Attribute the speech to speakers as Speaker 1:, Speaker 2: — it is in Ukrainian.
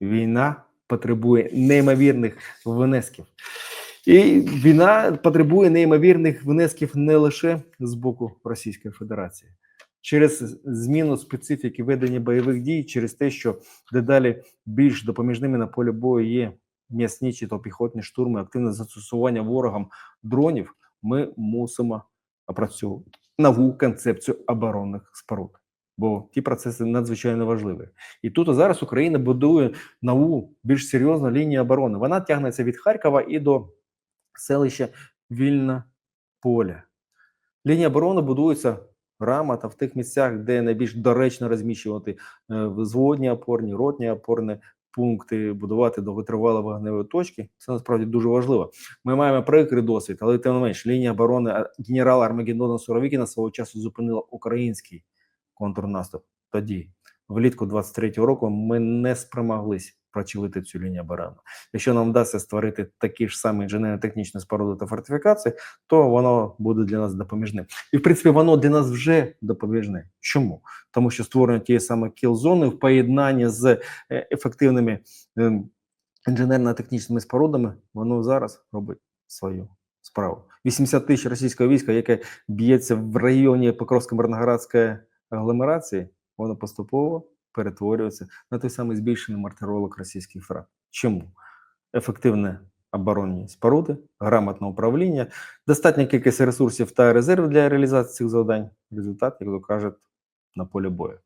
Speaker 1: Війна потребує неймовірних внесків. І війна потребує неймовірних внесків не лише з боку Російської Федерації. Через зміну специфіки ведення бойових дій, через те, що дедалі більш допоміжними на полі бою є м'ясні чи то піхотні штурми, активне застосування ворогом дронів, ми мусимо опрацьовувати нову концепцію оборонних споруд. Бо ті процеси надзвичайно важливі. І тут зараз Україна будує нову, більш серйозну лінію оборони. Вона тягнеться від Харкова і до селища Вільна Поле. Лінія оборони будується грамота в тих місцях, де найбільш доречно розміщувати е, взводні опорні, ротні опорні пункти, будувати довготривалі вогневі точки. Це насправді дуже важливо. Ми маємо прикрий досвід, але тим не менш, лінія оборони генерала Армагеддона Суровікіна свого часу зупинила український контрнаступ. Тоді, влітку 23-го року, ми не спромоглись прочилити цю лінію оборони. Якщо нам вдасться створити такі ж самі інженерно-технічні споруди та фортифікації, то воно буде для нас допоміжним. І в принципі, воно для нас вже допоміжне. Чому? Тому що створення тієї саме кіл-зони в поєднанні з е, ефективними ем, інженерно-технічними спорудами, воно зараз робить свою справу. 80 тисяч російського війська, яке б'ється в районі Покровсько-Мирноградської агломерації, воно поступово перетворюється на той самий збільшений мартиролог російських фрат. Чому? Ефективне оборонні споруди, грамотне управління, достатня кількість ресурсів та резервів для реалізації цих завдань. Результат, як то кажуть, на полі бою.